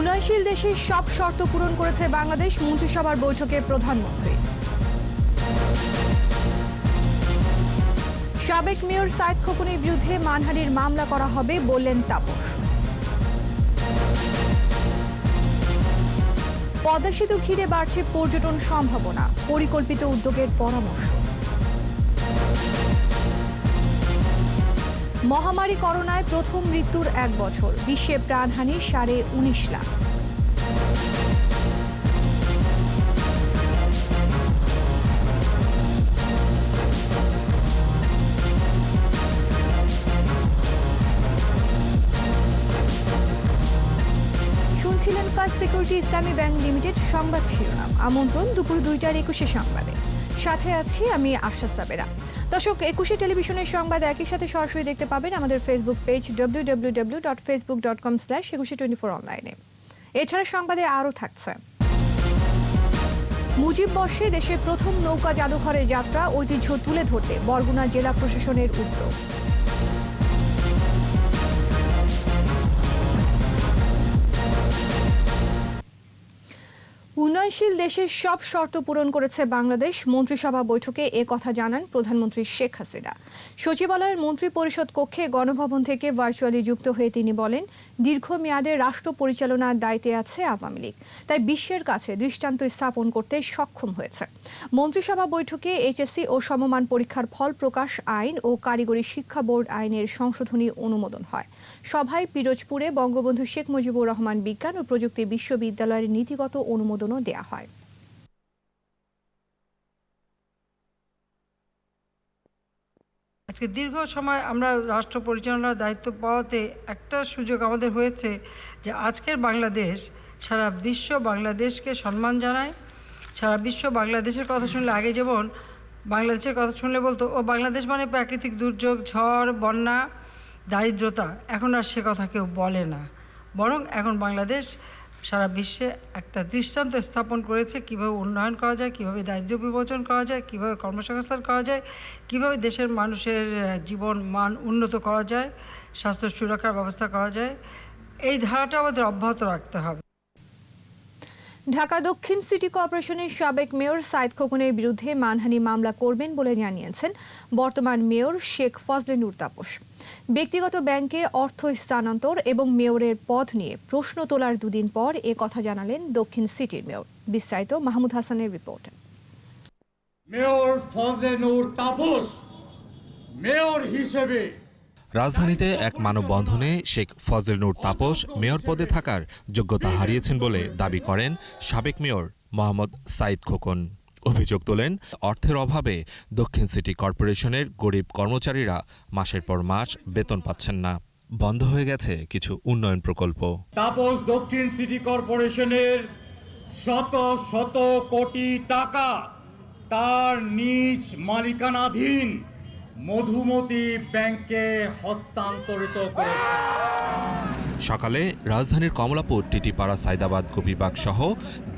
উন্নয়নশীল দেশের সব শর্ত পূরণ করেছে বাংলাদেশ মন্ত্রিসভার বৈঠকে প্রধানমন্ত্রী। সাবেক মেয়র সাইদ খোকনের বিরুদ্ধে মানহানির মামলা করা হবে বললেন তাপস। পদ্মা সেতু ঘিরে বাড়ছে পর্যটন সম্ভাবনা, পরিকল্পিত উদ্যোগের পরামর্শ। মহামারী করোনায় প্রথম মৃত্যুর এক বছর। বিশ্বে প্রাণহানি সাড়ে উনিশ লাখ। শুনছিলেন First Security Islami Bank Limited সংবাদ শিরোনাম। আমন্ত্রণ দুপুর দুইটার একুশে সংবাদে। সাথে আছি আমি আশা সাবেরা। দর্শক, একুশে টেলিভিশনের সংবাদ একই সাথে সরাসরি দেখতে পাবেন আমাদের Facebook page W W W dot Facebook dot com slash Ekushey twenty four অনলাইনে এছাড়া সংবাদে আরও থাকছে। মুজিব বর্ষে দেশের প্রথম নৌকা জাদুঘরের যাত্রা ঐতিহ্য তুলে ধরতে বরগুনা জেলা প্রশাসনের উদ্যোগ। উন্নয়নশীল দেশের সব শর্ত পূরণ করেছে বাংলাদেশ। মন্ত্রিসভা বৈঠকে এ কথা জানান প্রধানমন্ত্রী শেখ হাসিনা। সচিবালয়ের মন্ত্রী পরিষদ কক্ষে গণভবন থেকে ভার্চুয়ালি যুক্ত হয়ে তিনি বলেন, দীর্ঘমেয়াদে রাষ্ট্র পরিচালনার দায়িত্বে আছে আওয়ামী লীগ। তাই বিশ্বের কাছে দৃষ্টান্ত স্থাপন করতে সক্ষম হয়েছে। মন্ত্রিসভা বৈঠকে এইচএসসি ও সমমান পরীক্ষার ফল প্রকাশ আইন ও কারিগরি শিক্ষা বোর্ড আইনের সংশোধনী অনুমোদন হয়। সভায় পিরোজপুরে বঙ্গবন্ধু শেখ মুজিবুর রহমান বিজ্ঞান ও প্রযুক্তি বিশ্ববিদ্যালয়ের নীতিগত অনুমোদনও দেয়া হয় আজকে দীর্ঘ সময় আমরা রাষ্ট্র পরিচালনার দায়িত্ব পাওয়াতে একটা সুযোগ আমাদের হয়েছে যে আজকের বাংলাদেশ সারা বিশ্ব বাংলাদেশকে সম্মান জানায়। সারা বিশ্ব বাংলাদেশের কথা শুনলে আগে যেমন বাংলাদেশের কথা শুনলে বলতো, ও বাংলাদেশ মানে প্রাকৃতিক দুর্যোগ, ঝড়, বন্যা, দারিদ্রতা। এখন আর সে কথা কেউ বলে না। বরং এখন বাংলাদেশ সারা বিশ্বে একটা দৃষ্টান্ত স্থাপন করেছে কীভাবে উন্নয়ন করা যায়, কীভাবে দারিদ্র বিমোচন করা যায়, কীভাবে কর্মসংস্থান করা যায়, কীভাবে দেশের মানুষের জীবন মান উন্নত করা যায়, স্বাস্থ্য সুরক্ষার ব্যবস্থা করা যায়। এই ধারাটা আমাদের অব্যাহত রাখতে হবে। ঢাকা দক্ষিণ সিটি কর্পোরেশনের সাবেক মেয়র সাইদ খোকনের বিরুদ্ধে মানহানি মামলা করবেন বলে জানিয়েছেন বর্তমান মেয়র শেখ ফজলে নূর তাপস। ব্যক্তিগত ব্যাংকে অর্থ স্থানান্তর এবং মেয়রের পদ নিয়ে প্রশ্ন তোলার দুদিন পর এ কথা জানালেন দক্ষিণ সিটির মেয়র। বিস্তারিত মাহমুদ হাসানের report. Mayor Fazle Noor Taposh mayor হিসেবে রাজধানীতে এক মানববন্ধনে শেখ ফজল নূর তাপস মেয়র পদে থাকার যোগ্যতা হারিয়েছেন বলে দাবি করেন সাবেক মেয়র মোহাম্মদ সাইদ খোকন। অভিযোগ তোলেন, অর্থের অভাবে দক্ষিণ সিটি কর্পোরেশনের গরিব কর্মচারীরা মাসের পর মাস বেতন পাচ্ছেন না। বন্ধ হয়ে গেছে কিছু উন্নয়ন প্রকল্প। তাপস দক্ষিণ সিটি কর্পোরেশনের শত শত কোটি টাকা তার নিজ মালিকানাধীন মধুমতি ব্যাংকে হস্তান্তরিত করেছে। সকালে রাজধানীর কমলাপুর, টিটিপাড়া, সাইদাবাদ, গোপীবাগ সহ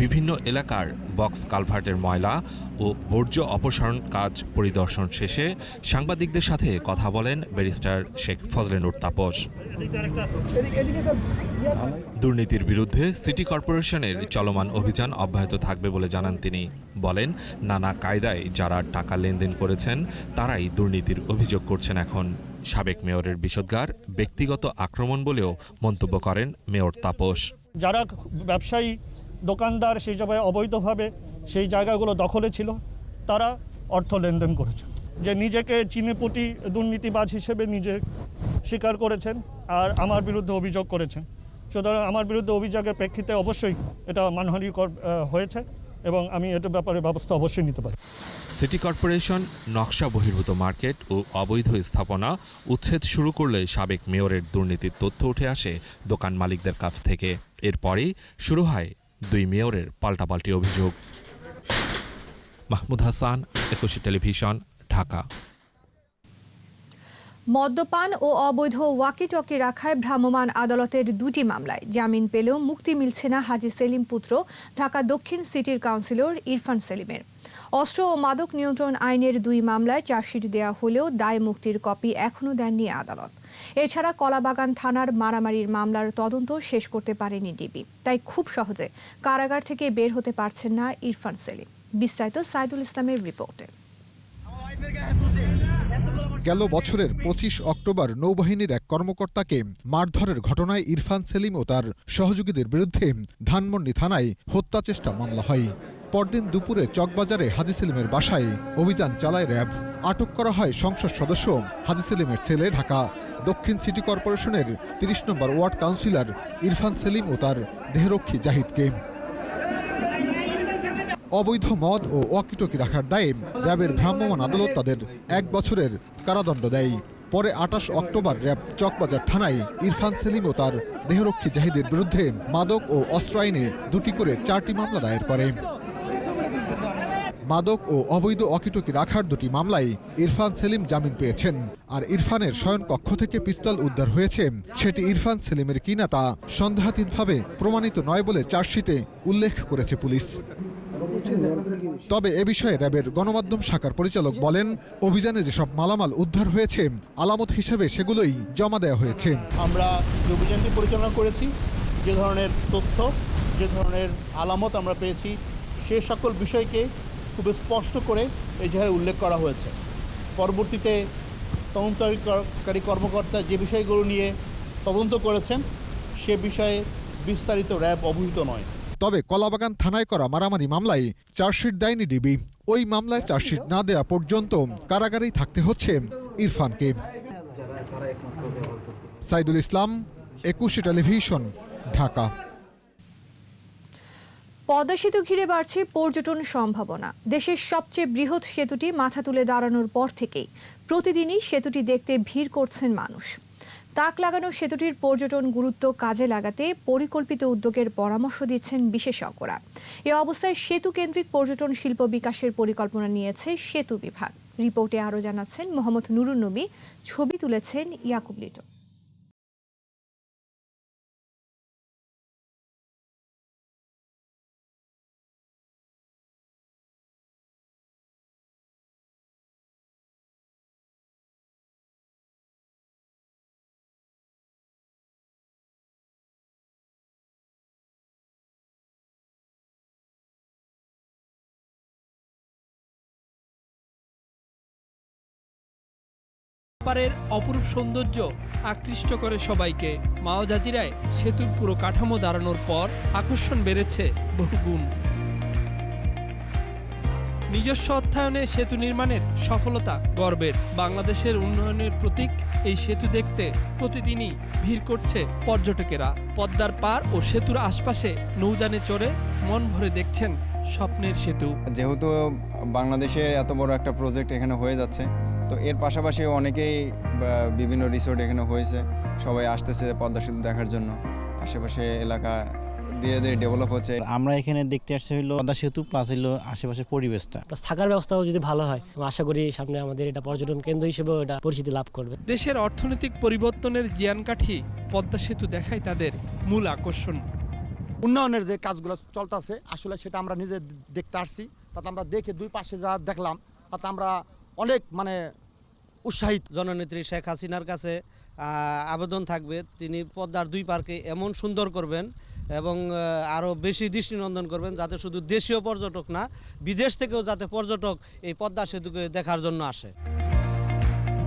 বিভিন্ন এলাকার বক্স কালভার্টের ময়লা ও বর্জ্য অপসারণ কাজ পরিদর্শন শেষে সাংবাদিকদের সাথে কথা বলেন ব্যারিস্টার শেখ ফজলেনুর তাপস। দুর্নীতির বিরুদ্ধে সিটি কর্পোরেশনের চলমান অভিযান অব্যাহত থাকবে বলে জানান তিনি। বলেন, নানা কায়দায় যারা টাকা লেনদেন করেছেন, তারাই দুর্নীতির অভিযোগ করছেন এখন। সাবেক মেয়রের বিষোদ্গার ব্যক্তিগত আক্রমণ বলেও মন্তব্য করেন মেয়র তাপস। যারা ব্যবসায়ী দোকানদার সেই জায়গায় অবৈধভাবে সেই জায়গাগুলো দখলে ছিল তারা অর্থ লেনদেন করেছে যে নিজেকে চিনেপুটি দুর্নীতিবাজ হিসেবে নিজে স্বীকার করেছেন আর আমার বিরুদ্ধে অভিযোগ করেছেন। সুতরাং আমার বিরুদ্ধে অভিযোগের প্রেক্ষিতে অবশ্যই এটা মানহানি কর- আহ, হয়েছে। এবং আমি এটা ব্যাপারে ব্যবস্থা অবশ্যই নিতে পারি। সিটি কর্পোরেশন, নকশা বহির্ভূত মার্কেট ও অবৈধ স্থাপনা উচ্ছেদ শুরু করলে সাবেক মেয়রের দুর্নীতির তথ্য উঠে আসে দোকান মালিকদের কাছ থেকে। এরপরই শুরু হয় দুই মেয়রের পাল্টাপাল্টি অভিযোগ। মাহমুদ হাসান, একুশে টেলিভিশন, ঢাকা। মদ্যপান ও অবৈধ ওয়াকিটকি রাখায় ভ্রাম্যমাণ আদালতের দুটি মামলায়। জামিন পেলেও মুক্তি মিলছে না হাজি সেলিম পুত্র, ঢাকা দক্ষিণ সিটির কাউন্সিলর ইরফান সেলিমের। অস্ত্র ও মাদক নিয়ন্ত্রণ আইনের দুই মামলায় চার্জশিট দেওয়া হলেও দায় মুক্তির কপি এখনও দেননি আদালত। এছাড়া কলাবাগান থানার মারামারির মামলার তদন্ত শেষ করতে পারেনি ডিবি। তাই খুব সহজে কারাগার থেকে বের হতে পারছেন না ইরফান সেলিম। বিস্তারিত সাইদুল ইসলামের রিপোর্টে। গেল বছরের পঁচিশ অক্টোবর নৌবাহিনীর এক কর্মকর্তাকে মারধরের ঘটনায় ইরফান সেলিম ও তার সহযোগীদের বিরুদ্ধে ধানমন্ডি থানায় হত্যা চেষ্টা মামলা হয়। পরদিন দুপুরে চকবাজারে হাজি সেলিমের বাসায় অভিযান চালায় র্যাব। আটক করা হয় সংসদ সদস্য হাজি সেলিমের ছেলে ঢাকা। দক্ষিণ সিটি কর্পোরেশনের তিরিশ নম্বর ওয়ার্ড কাউন্সিলর ইরফান সেলিম ও তার দেহরক্ষী জাহিদকে। অবৈধ মদ ও ওয়াকিটকি রাখার দায়ে র্যাবের ভ্রাম্যমাণ আদালত তাদের এক বছরের কারাদণ্ড দেয়। পরে আটাশ অক্টোবর র্যাব চকবাজার থানায় ইরফান সেলিম ও তার দেহরক্ষী জাহিদের বিরুদ্ধে মাদক ও অস্ত্র আইনে দুটি করে চারটি মামলা দায়ের করে। মাদক ও অবৈধ অকিটকি রাখার দুটি মামলায় ইরফান সেলিম জামিন পেয়েছেন। আর ইরফানের শয়নকক্ষ থেকে পিস্তল উদ্ধার হয়েছে। সেটি ইরফান সেলিমের কিনা তা সন্দেহাতীতভাবে প্রমাণিত নয় বলে চার্জশিটে উল্লেখ করেছে পুলিশ। তবে এ বিষয়ে র্যাবের গণমাধ্যম শাখার পরিচালক বলেন, অভিযানে যেসব মালামাল উদ্ধার হয়েছে, আলামত হিসেবে সেগুলোই জমা দেওয়া হয়েছে। আমরা অভিযানটি পরিচালনা করেছি, যে ধরনের তথ্য, যে ধরনের আলামত আমরা পেয়েছি, সে সকল বিষয়কে খুব স্পষ্ট করে এই জায়গায় উল্লেখ করা হয়েছে। পরবর্তীতে তদন্তকারী কর্মকর্তা যে বিষয়গুলো নিয়ে তদন্ত করেছেন, সে বিষয়ে বিস্তারিত র্যাব অবহিত নয়। তবে কলাবাগান থানায় করা মারামারি মামলায় চার্জশিট দেয়নি ডিবি। ওই মামলায় চার্জশিট না দেওয়া পর্যন্ত কারাগারেই থাকতে হচ্ছে ইরফানকে। সাইদুল ইসলাম, একুশে টেলিভিশন, ঢাকা। পদ্মা সেতু ঘিরে বাড়ছে পর্যটন সম্ভাবনা। দেশের সবচেয়ে বৃহৎ সেতুটি মাথা তুলে দাঁড়ানোর পর থেকেই। প্রতিদিনই সেতুটি দেখতে ভিড় করছেন মানুষ। তাক লাগানো সেতুটির পর্যটন গুরুত্ব কাজে লাগাতে পরিকল্পিত উদ্যোগের পরামর্শ দিচ্ছেন বিশেষজ্ঞরা। এ অবস্থায় সেতু কেন্দ্রিক পর্যটন শিল্প বিকাশের পরিকল্পনা নিয়েছে সেতু বিভাগ। রিপোর্টে আরও জানাচ্ছেন মোহাম্মদ নুরুন নবী, ছবি তুলেছেন ইয়াকুব লিটন। পারের অপরূপ সৌন্দর্য আকৃষ্ট করে সবাইকে। মাওজাজিরায় সেতুর পুরো কাঠামো দাঁড়ানোর পর আকর্ষণ বেড়েছে বহুগুণ নিজস্ব অর্থায়নে সেতু নির্মাণের সফলতা গর্বের। বাংলাদেশের উন্নয়নের প্রতীক এই সেতু দেখতে প্রতিদিনই ভিড় করছে পর্যটকেরা। পদ্মার পার ও সেতুর আশপাশে নৌযানে চড়ে মন ভরে দেখছেন স্বপ্নের সেতু। যেহেতু বাংলাদেশের এত বড় একটা প্রজেক্ট এখানে হয়ে যাচ্ছে তো এর পাশাপাশি অনেকেই বিভিন্ন রিসোর্ট এখানে হয়েছে। সবাই আসতেছে পদ্মা সেতু দেখার জন্য। আশেপাশে এলাকা ধীরে ধীরে ডেভেলপ হচ্ছে। আমরা এখানে দেখতে আসছি হইল পদ্মা সেতু প্লাস হইল আশেপাশের পরিবেশটা। প্লাস থাকার ব্যবস্থাও যদি ভালো হয় আশা করি সামনে আমাদের এটা পর্যটন কেন্দ্র হিসেবে এটা পরিচিতি লাভ করবে। দেশের অর্থনৈতিক পরিবর্তনের জিয়ানকাঠি পদ্মা সেতু দেখাই তাদের মূল আকর্ষণ। উন্নয়নের যে কাজগুলো চলতেছে আসলে সেটা আমরা নিজে দেখতে আসছি। তাতে আমরা দেখে দুই পাশে যা দেখলাম তাতে আমরা অনেক মানে উৎসাহিত জননেত্রী শেখ হাসিনার কাছে আবেদন থাকবে। তিনি পদ্মার দুই পার্কে এমন সুন্দর করবেন এবং আরও বেশি দৃষ্টিনন্দন করবেন যাতে শুধু দেশীয় পর্যটক না, বিদেশ থেকেও যাতে পর্যটক এই পদ্মা সেতুকে দেখার জন্য আসে।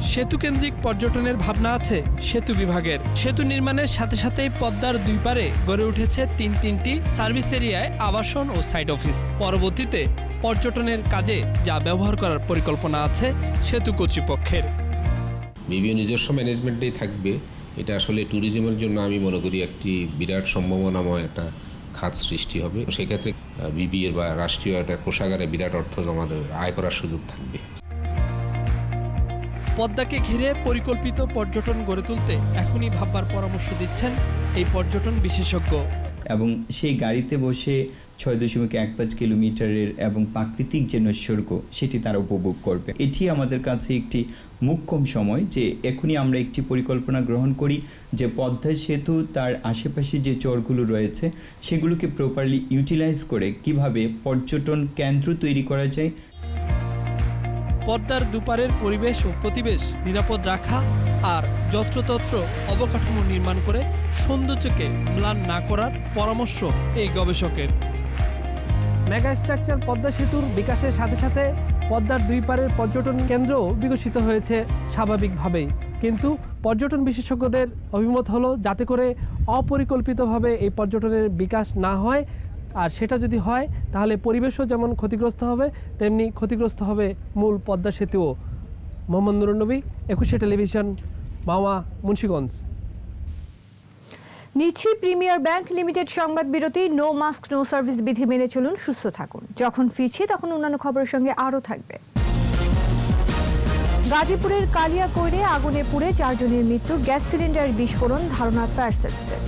সেতু কেন্দ্রিক পর্যটনের ভাবনা আছে সেতু বিভাগের। সেতু নির্মাণের সাথে সাথেই পদ্মার দুই পারে গড়ে উঠেছে তিন তিনটি সার্ভিস এরিয়ায় আবাসন ও সাইড অফিস। পরবর্তীতে পর্যটনের কাজে যা ব্যবহার করার পরিকল্পনা আছে সেতু কর্তৃপক্ষের। বিবিও নিজস্ব ম্যানেজমেন্টেই থাকবে। এটা আসলে ট্যুরিজমের জন্য আমি মনে করি একটি বিরাট সম্ভাবনাময় একটা খাত সৃষ্টি হবে। সেক্ষেত্রে বিবিএর বা রাষ্ট্রীয় একটা কোষাগারে বিরাট অর্থ জমা আয় করার সুযোগ থাকবে। পদ্মাকে ঘিরে পরিকল্পিত পর্যটন গড়ে তুলতে এখনই ভাববার পরামর্শ দিচ্ছেন এই পর্যটন বিশেষজ্ঞ। এবং সেই গাড়িতে বসে ছয় দশমিক এক পাঁচ কিলোমিটারের এবং প্রাকৃতিক যে নৈসর্গ, সেটি তারা উপভোগ করবে। এটি আমাদের কাছে একটি মুখ্যম সময় যে এখনই আমরা একটি পরিকল্পনা গ্রহণ করি যে পদ্মা সেতু, তার আশেপাশে যে চরগুলো রয়েছে, সেগুলোকে প্রপারলি ইউটিলাইজ করে কীভাবে পর্যটন কেন্দ্র তৈরি করা যায় পদ্মার দুপারের পরিবেশ ও প্রতিবেশ নিরাপদ রাখা আর যত্রতত্র অবকাঠামো নির্মাণ করে সৌন্দর্যকে ম্লান না করার পরামর্শ এই গবেষকের। মেগা স্ট্রাকচার পদ্মা সেতুর বিকাশের সাথে সাথে পদ্মার দুই পারের পর্যটন কেন্দ্রও বিকশিত হয়েছে স্বাভাবিকভাবেই। কিন্তু পর্যটন বিশেষজ্ঞদের অভিমত হলো যাতে করে অপরিকল্পিতভাবে এই পর্যটনের বিকাশ না হয় আর সেটা যদি হয়, তাহলে পরিবেশও যেমন ক্ষতিগ্রস্ত হবে, তেমনি ক্ষতিগ্রস্ত হবে মূল পদ্মা সেতুও। মোহাম্মদ নুরনবী একুশে টেলিভিশন, মাওয়া, মুন্সীগঞ্জ। নিচ্ছি প্রিমিয়ার ব্যাংক লিমিটেড সংবাদ বিরতি। নো মাস্ক, নো সার্ভিস বিধি মেনে চলুন, সুস্থ থাকুন। যখন ফিরছি, তখন অন্যান্য খবরের সঙ্গে আরও থাকবে। গাজীপুরের কালিয়াকৈরে আগুনে পুড়ে চারজনের মৃত্যু, গ্যাস সিলিন্ডার বিস্ফোরণ, ধারণা ফায়ার সার্ভিসের।